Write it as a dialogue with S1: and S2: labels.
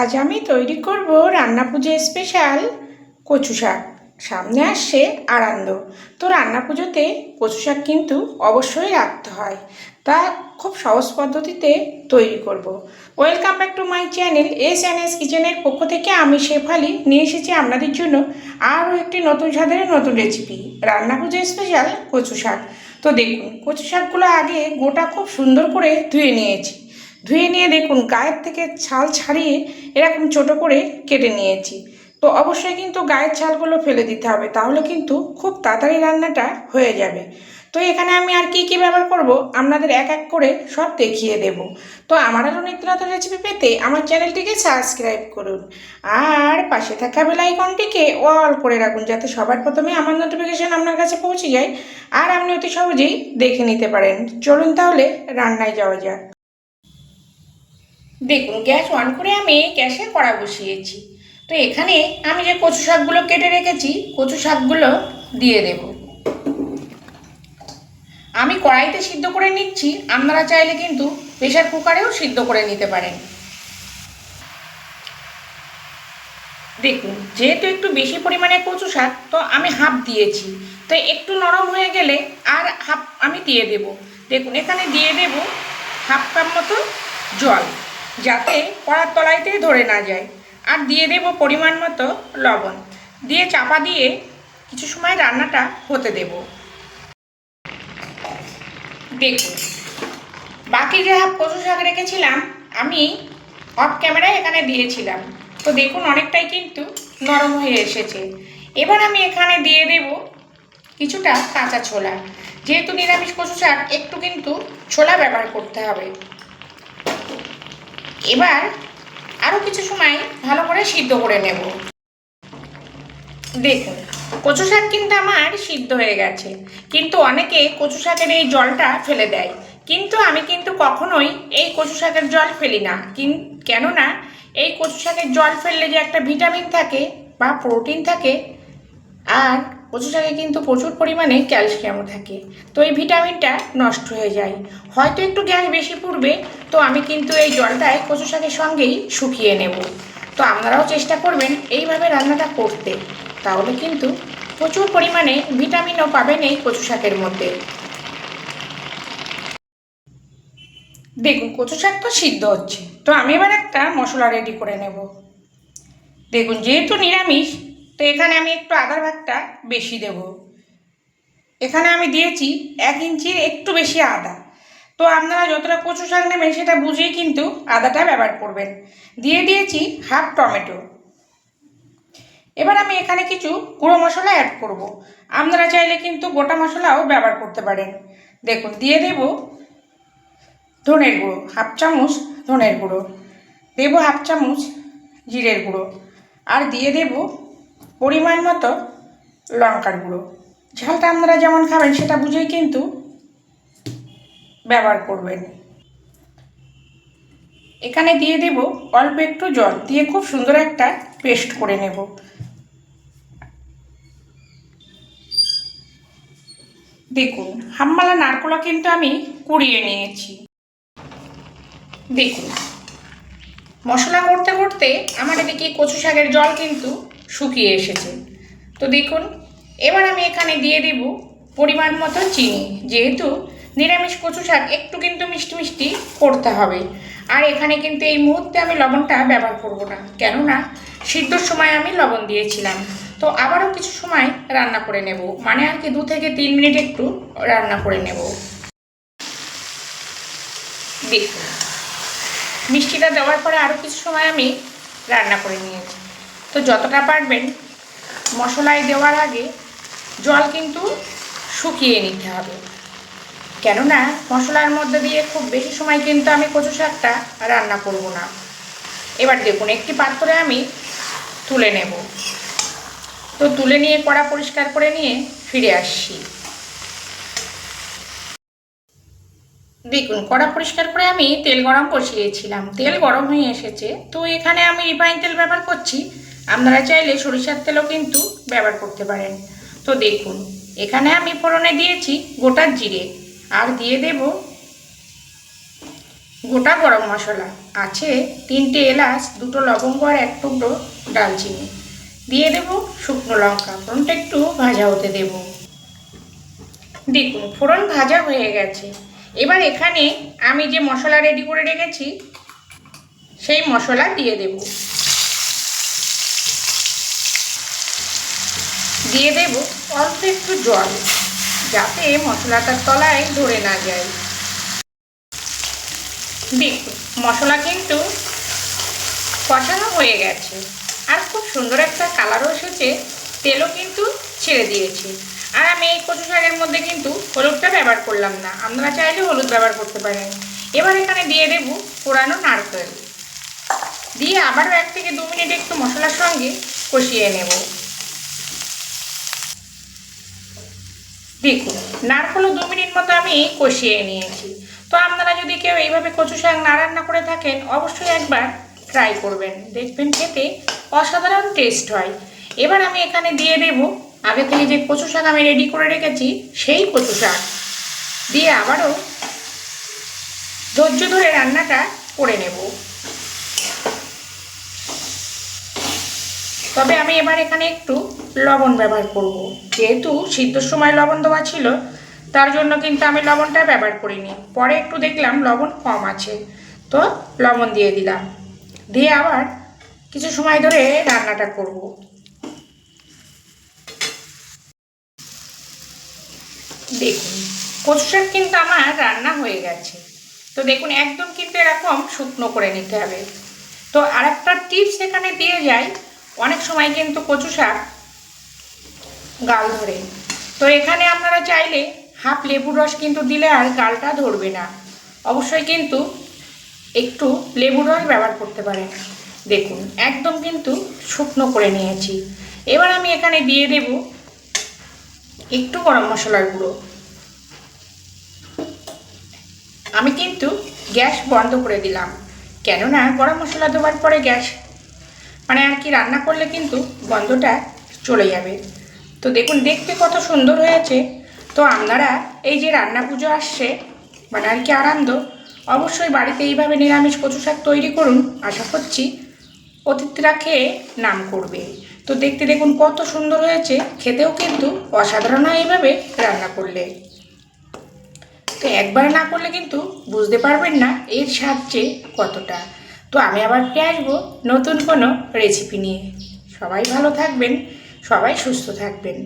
S1: আজ আমি তৈরি করব রান্না পুজো স্পেশাল কচু শাক। সামনে আসছে আনন্দ। তো রান্না পুজোতে কচু শাক কিন্তু অবশ্যই রাখতে হয়। তা খুব সহজ পদ্ধতিতে তৈরি করব। Welcome back to my channel S N S কিচেনের পক্ষ থেকে আমি শেফালি। নিয়ে এসেছি আপনাদের জন্য আরও একটি নতুন স্বাদের নতুন রেসিপি রান্না পুজো স্পেশাল কচু শাক। তো দেখুন, কচু শাকগুলো আগে গোটা খুব সুন্দর করে ধুয়ে নিয়েছি। ধুয়ে নিয়ে দেখুন, গায়ের থেকে ছাল ছাড়িয়ে এরকম ছোট করে কেটে নিয়েছি। তো অবশ্যই কিন্তু গায়ের ছালগুলো ফেলে দিতে হবে, তাহলে কিন্তু খুব তাড়াতাড়ি রান্নাটা হয়ে যাবে। তো এখানে আমি আর কি কি ব্যবহার করব, আপনাদের এক এক করে সব দেখিয়ে দেব। তো আমার আরও নিত্য রেসিপি পেতে আমার চ্যানেলটিকে সাবস্ক্রাইব করুন। আর পাশে থাকা বেল আইকনটিকে অল করে রাখুন, যাতে সবার প্রথমে আমার নোটিফিকেশান আপনার কাছে পৌঁছে যায়, আর আপনি অতি সহজেই দেখে নিতে পারেন। চলুন তাহলে রান্নায় যাওয়া যাক। দেখুন, গ্যাস অন করে আমি গ্যাসে কড়া বসিয়েছি। তো এখানে আমি যে কচু শাকগুলো কেটে রেখেছি, কচু শাকগুলো দিয়ে দেব। আমি কড়াইতে সিদ্ধ করে নিচ্ছি, আপনারা চাইলে কিন্তু প্রেশার কুকারেও সিদ্ধ করে নিতে পারেন। দেখুন, যেহেতু একটু বেশি পরিমাণে কচু শাক, তো আমি হাফ দিয়েছি। তো একটু নরম হয়ে গেলে আর হাফ আমি দিয়ে দেব। দেখুন, এখানে দিয়ে দেব হাফ কাপ মতো জল। যাতে কড়ার তলাইতে ধরে না যায়। আর দিয়ে দেব পরিমাণ মতো লবণ। দিয়ে চাপা দিয়ে কিছু সময় রান্নাটা হতে দেব। দেখুন, বাকি যে হাফ কচু শাক রেখেছিলাম, আমি অফ ক্যামেরায় এখানে দিয়েছিলাম। তো দেখুন, অনেকটাই কিন্তু নরম হয়ে এসেছে। এবার আমি এখানে দিয়ে দেব কিছুটা কাঁচা ছোলা। যেহেতু নিরামিষ কচু শাক, একটু কিন্তু ছোলা ব্যবহার করতে হবে। এবার আরও কিছু সময় ভালো করে সিদ্ধ করে নেব। দেখুন, কচু শাক কিন্তু আমার সিদ্ধ হয়ে গেছে। কিন্তু অনেকে কচু শাকের এই জলটা ফেলে দেয়। কিন্তু আমি কিন্তু কখনোই এই কচু শাকের জল ফেলি না। কিন, কেননা এই কচু শাকের জল ফেললে যে একটা ভিটামিন থাকে বা প্রোটিন থাকে, আর কচু শাকে কিন্তু প্রচুর পরিমাণে ক্যালসিয়ামও থাকে। তো এই ভিটামিনটা নষ্ট হয়ে যায়। হয়তো একটু গ্যাস বেশি পড়বে, তো আমি কিন্তু এই জলটায় কচু শাকের সঙ্গেই শুকিয়ে নেব। তো আপনারাও চেষ্টা করবেন এইভাবে রান্নাটা করতে। তাহলে কিন্তু প্রচুর পরিমাণে ভিটামিনও পাবেন এই কচু শাকের মধ্যে। দেখুন কচু শাক তো সিদ্ধ হচ্ছে। তো আমি এবার একটা মশলা রেডি করে নেব। দেখুন, যেহেতু নিরামিষ তো এখানে আমি একটু আদার ভাগটা বেশি দেব। এখানে আমি দিয়েছি এক ইঞ্চির একটু বেশি আদা। তো আপনারা যতটা কচু শাক নেবেন সেটা বুঝেই কিন্তু আদাটা ব্যবহার করবেন। দিয়ে দিয়েছি হাফ টমেটো। এবার আমি এখানে কিছু গুঁড়ো মশলা অ্যাড করব। আপনারা চাইলে কিন্তু গোটা মশলাও ব্যবহার করতে পারেন। দেখুন, দিয়ে দেব ধনের গুঁড়ো, হাফ চামচ ধনের গুঁড়ো। দেবো হাফ চামচ জিরের গুঁড়ো। আর দিয়ে দেব পরিমাণ মতো লঙ্কার গুঁড়ো। ঝালটা আপনারা যেমন খাবেন সেটা বুঝেই কিন্তু ব্যবহার করবেন। এখানে দিয়ে দেব অল্প একটু জল, দিয়ে খুব সুন্দর একটা পেস্ট করে নেব। দেখুন, হামমালা নারকোলা কিন্তু আমি কুড়িয়ে নিয়েছি। দেখুন, মশলা করতে করতে আমার এদিকে কচু শাকের জল কিন্তু শুকিয়ে এসেছে। তো দেখুন, এবার আমি এখানে দিয়ে দেব পরিমাণ মতো চিনি। যেহেতু নিরামিষ কচু শাক একটু কিন্তু মিষ্টি মিষ্টি করতে হবে। আর এখানে কিন্তু এই মুহূর্তে আমি লবণটা ব্যবহার করব না। কেননা সিদ্ধর সময় আমি লবণ দিয়েছিলাম। তো আবারও কিছু সময় রান্না করে নেব। মানে আর কি দু থেকে তিন মিনিট একটু রান্না করে নেব। দেখুন, মিষ্টিটা দেওয়ার পরে আরও কিছু সময় আমি রান্না করে নিয়েছি। তো যতটা পারবেন মশলায় দেওয়ার আগে জল কিন্তু শুকিয়ে নিতে হবে। কেননা মশলার মধ্যে দিয়ে খুব বেশি সময় কিন্তু আমি কচু শাকটা রান্না করব না। এবার দেখুন, একটি পাত্রে আমি তুলে নেব। তো তুলে নিয়ে কড়া পরিষ্কার করে নিয়ে ফিরে আসছি। দেখুন, কড়া পরিষ্কার করে আমি তেল গরম বসিয়েছিলাম। তেল গরম হয়ে এসেছে। তো এখানে আমি রিফাইন তেল ব্যবহার করছি। আপনারা চাইলে সরিষার তেলও কিন্তু ব্যবহার করতে পারেন। তো দেখুন, এখানে আমি ফোড়নে দিয়েছি গোটা জিরে আর দিয়ে দেব গোটা গরম মশলা। আছে তিনটে এলাচ, দুটো লবঙ্গ আর এক টুকরো ডালচিনি। দিয়ে দেব শুকনো লঙ্কা, ফোড়নটা একটু ভাজা হতে দেব। দেখুন, ফোড়ন ভাজা হয়ে গেছে। এবার এখানে আমি যে মশলা রেডি করে রেখেছি, সেই মশলা দিয়ে দেব। দিয়ে দেব অল্প একটু জল, যাতে মশলাটার তলায় ধরে না যায়। দেখুন, মশলা কিন্তু কষানো হয়ে গেছে। আর খুব সুন্দর একটা কালারও এসেছে, তেলও কিন্তু ছেড়ে দিয়েছে। আর আমি এই কচু শাকের মধ্যে কিন্তু হলুদটা ব্যবহার করলাম না। আপনারা চাইলে হলুদ ব্যবহার করতে পারেন। এবার এখানে দিয়ে দেব পোড়ানো নারকেল। দিয়ে আবারও এক থেকে দু মিনিট একটু মশলার সঙ্গে কষিয়ে নেব। দেখুন, নারকেলও দু মিনিট মতো আমি কষিয়ে নিয়েছি। তো আপনারা যদি কেউ এইভাবে কচু শাক না রান্না করে থাকেন, অবশ্যই একবার ট্রাই করবেন। দেখবেন খেতে অসাধারণ টেস্ট হয়। এবার আমি এখানে দিয়ে দেব, আগে থেকে যে কচু শাক আমি রেডি করে রেখেছি, সেই কচু শাক। দিয়ে আবারও ধৈর্য ধরে রান্নাটা করে নেব। তবে আমি এবার এখানে একটু লবণ ব্যবহার করব। যেহেতু সিদ্ধর সময় লবণ দেওয়া ছিল, তার জন্য কিন্তু আমি লবণটা ব্যবহার করিনি। পরে একটু দেখলাম লবণ কম আছে, তো লবণ দিয়ে দিলাম। দিয়ে আবার কিছু সময় ধরে রান্নাটা করব। দেখুন, কচু কিন্তু আমার রান্না হয়ে গেছে। তো দেখুন, একদম কিন্তু এরকম শুকনো করে নিতে হবে। তো আরেকটা টিপস এখানে দিয়ে যায় অনেক সময় কিন্তু কচু শাক গাল ধরে। তো এখানে আপনারা চাইলে হাফ লেবুর রস কিন্তু দিলে আর গালটা ধরবে না। অবশ্যই কিন্তু একটু লেবুর রস ব্যবহার করতে পারেন। দেখুন, একদম কিন্তু শুকনো করে নিয়েছি। এবার আমি এখানে দিয়ে দেব একটু গরম মশলার গুঁড়ো। আমি কিন্তু গ্যাস বন্ধ করে দিলাম। কেননা গরম মশলা দেওয়ার পরে গ্যাস মানে আর কি রান্না করলে কিন্তু গন্ধটা চলে যাবে। তো দেখুন, দেখতে কত সুন্দর হয়েছে। তো আপনারা এই যে রান্না পুজো আসছে মানে আর কি আনন্দ, অবশ্যই বাড়িতে এইভাবে নিরামিষ কচু শাক তৈরি করুন। আশা করছি অতিথিরা খেয়ে নাম করবে। তো দেখতে দেখুন কত সুন্দর হয়েছে। খেতেও কিন্তু অসাধারণ এইভাবে রান্না করলে। তো একবার না করলে কিন্তু বুঝতে পারবেন না এর স্বাদ যে কতটা। তো আমি আবার ফিরে আসব নতুন কোনো রেসিপি নিয়ে। সবাই ভালো থাকবেন, সবাই সুস্থ থাকবেন।